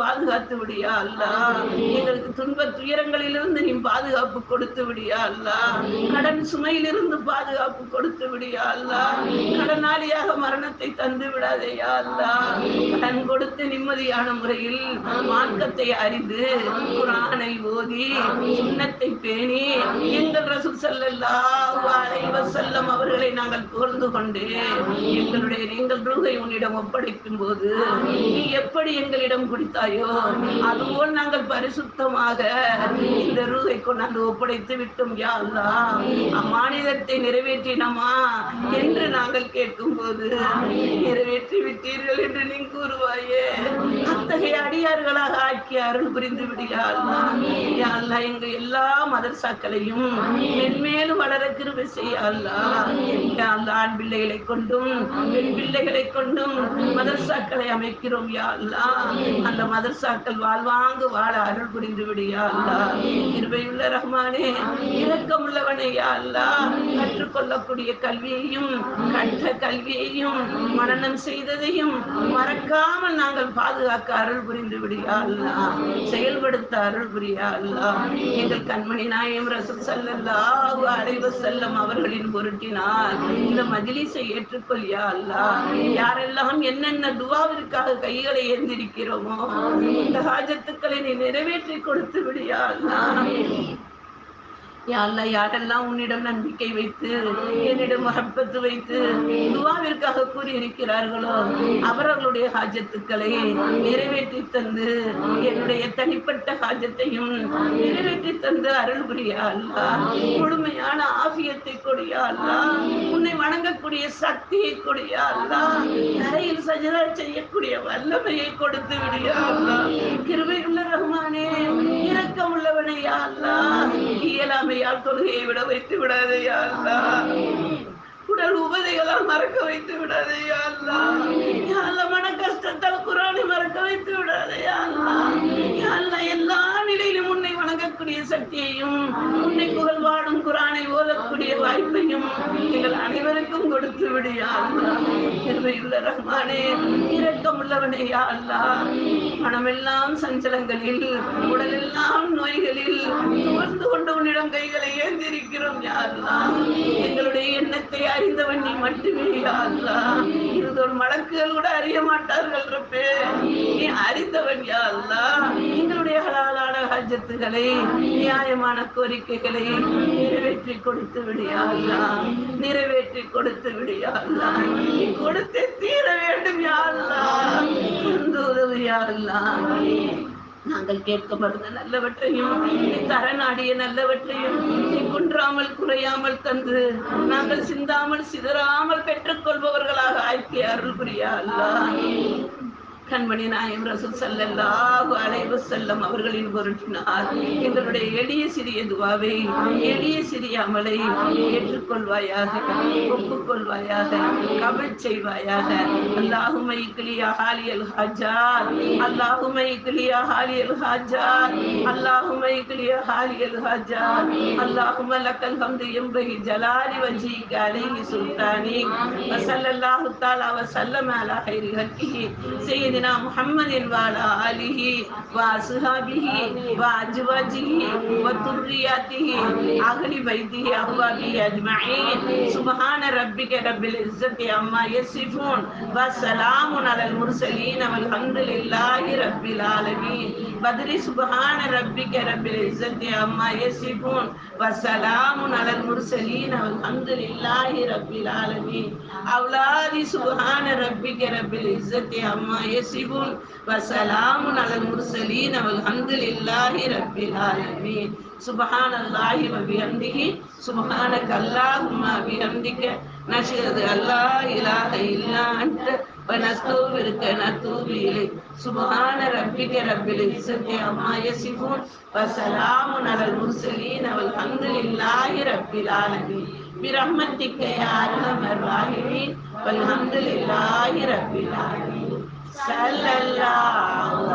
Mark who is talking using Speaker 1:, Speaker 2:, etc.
Speaker 1: பாதுகாத்து விடியா அல்லா. எங்களுக்கு துன்ப துயரங்களிலிருந்து நீ பாதுகாப்பு கொடுத்து விடியா அல்லா. கடன் சுமையிலிருந்து பாதுகாப்பு கொடுத்து விடியா அல்லா. கடனாளியாக மரணத்தை தந்து விடாதையா அல்லா. கடன் கொடுத்து நிம்மதியான முறையில் மார்க்கத்தை அறிந்து குரானை ஓதி சுண்ணத்தை பேணி எங்கள் ரசூல் செல்லல்லா செல்லம் அவர்களை நாங்கள் புகழ்ந்து கொண்டு எங்களுடைய எங்கள் ரூகை உன்னிடம் ஒப்படைக்கும் போது நீ எப்படி எங்களிடம் குடித்தாய் அதுபோல் நாங்கள் பரிசுத்தமாக இந்த ரூகை கொண்டாந்து ஒப்படைத்து விட்டோம் யா அல்லாஹ். அம்மானிதத்தை நிறைவேற்றினமா? என்று நாங்கள் கேட்கும் போது நிறைவேற்றி விட்டீர்கள் என்று நீ கூறுவாயே? அத்தகைய அடியார்களாக ஆக்கி அருள் புரிந்து அல்லாஹ். எங்க எல்லா மதரசாக்களையும் மென்மேலும் வளர கிருபை செய்ய அல்லாஹ். யா அல்லாஹ் ஆண் பிள்ளைகளை கொண்டும் பெண் பிள்ளைகளை கொண்டும் மதரசாக்களை அமைக்கிறோம் யா அல்லாஹ். அந்த மதரசாக்கள் வாழ்வாங்கு வாழ அருள் புரிந்து விடியா அல்லாஹ் கிருபையுள்ள ரஹ்மானே இரக்கமுள்ளவனே யா அல்லாஹ் கற்றுக்கொள்ளக்கூடிய கல்வியையும் கற்ற கல்வியையும் மனனம் செய்ததையும் மறக்காமல் நாங்கள் பாதுகாக்க அருள் புரிந்து விடியா அல்லாஹ் செயல்படுத்த அருள் புரியா அல்லாஹ் எங்கள் கண்மணி நாயம் ரசூல் ஸல்லல்லாஹு அலைஹி வஸல்லம் அவர்களின் பொருட்டினால் இந்த மஜ்லிஸை ஏற்றுக்கொள்யா அல்லாஹ் யாரெல்லாம் என்னென்ன துவாவிற்காக கைகளை ஏந்திருக்கிறோமோ இந்த ஹாஜத்துக்களை நீ நிறைவேற்றி கொடுத்து விடியா அல்லாஹ் யாரெல்லாம் உன்னிடம் நம்பிக்கை வைத்து என்னிடம் மகப்பத்து வைத்து துவாவிற்காக கூறியிருக்கிறார்களோ அவர்களுடைய ஹாஜத்துக்களை நிறைவேற்றி தந்து என்னுடைய தனிப்பட்ட ஹாஜத்தையும் நிறைவேற்றி தந்து அருள் புரியா அல்லா முழுமையான ஆபியத்தை கொடியா அல்லா உன்னை வணங்கக்கூடிய சக்தியை கொடியா அல்லா தரையில் சஜதா செய்யக்கூடிய வல்லமையை கொடுத்து விடியா அல்லா கிருபையுள்ள ரஹ்மானே இரக்கம் உள்ளவனையா யா இயலாம இயலாமையால் தொழுகையை விட வைத்து விடாதையா உடல் உபதைகளால் மறக்க வைத்து விடாதையா அல்லாஹ் மன கஷ்டத்தால் குரானை மறக்க வைத்து விடாதையா அல்லாஹ் எல்லா நிலையிலும் உன்னை வணங்கக்கூடிய சக்தியையும் உன்னை புகழ் வாடும் குரானை ஓதக்கூடிய வாய்ப்பையும் எங்கள் அனைவருக்கும் கொடுத்து விடியா அல்லாஹ் ரஹ்மானே இரக்கம் உள்ளவனே அல்லா. மனமெல்லாம் சஞ்சலங்களில் உடலெல்லாம் நோய்களில் துவர்ந்து ஏந்திருக்கிறோம் யாரெல்லாம் எங்களுடைய எண்ணத்தை அறிந்தவன் நீ மட்டுமே யாரெல்லாம் அல்லாஹ். இருதோர் மலக்குகள் கூட அறிய மாட்டார்கள் ரப்பே. நீ அறிந்தவன் யாரெல்லாம் எங்களுடைய ஹலாலான ஹஜத்துகளை நியாயமான கோரிக்கைகளை நிறைவேற்றி கொடுத்து விடியா நிறைவேற்றி கொடுத்து விடியா நீ கொடுத்து தீர வேண்டும் யாரெல்லாம் உதவு யாரெல்லாம் நாங்கள் கேட்க நல்லவற்றையும் நீ தர நல்லவற்றையும் நீ குன்றாமல் குறையாமல் தந்து நாங்கள் சிந்தாமல் சிதறாமல் பெற்றுக்கொள்பவர்களாக ஆக்கி அருள் புரியா அல்லாஹ். கண்மணி நாயம் ரசூல் சல்லல்லாஹு அலைஹி வஸல்லம் அவர்களின் பொருட்டினார். எங்களுடைய எளிய சிறிய துவாவை எளிய சிறிய அமலை ஏற்றுக்கொள்வாயாக ஒப்புக்கொள்வாயாக கபல் செய்வாயாக. அல்லாஹுமை கிளியா ஹாலியல் ஹாஜார் அல்லாஹுமை கிளியா ஹாலியல் ஹாஜார் அல்லாஹுமை கிளியா ஹாலியல் ஹாஜார். அல்லாஹும லக்கல் ஹம்து எம்பகி ஜலாலி வஜீக அலைஹி சுல்தானி. வஸல்லல்லாஹு தஆலா வஸல்லம் அலா ஹைரி ஹக்கிஹி. سيدنا محمد وعلى آله وأصحابه وأزواجه وذرياته أهل بيته أحبابه أجمعين سبحان ربك رب العزة عما يصفون وسلام على المرسلين والحمد لله رب العالمين بدر سبحان ربك رب العزة عما يصفون وسلام على المرسلين والحمد لله رب العالمين أولادي سبحان ربك رب العزة عما يصفون وسلام على المرسلين والحمد لله رب العالمين سبحان الله وبحمده سبحانك اللهم بحمدك نشهد أن لا إله إلا أنت ونستغفرك ونتوب إليك سبحان ربك رب العزة عما يصفون وسلام على المرسلين والحمد لله رب العالمين برحمتك يا أرحم الراحمين والحمد لله رب العالمين sallallahu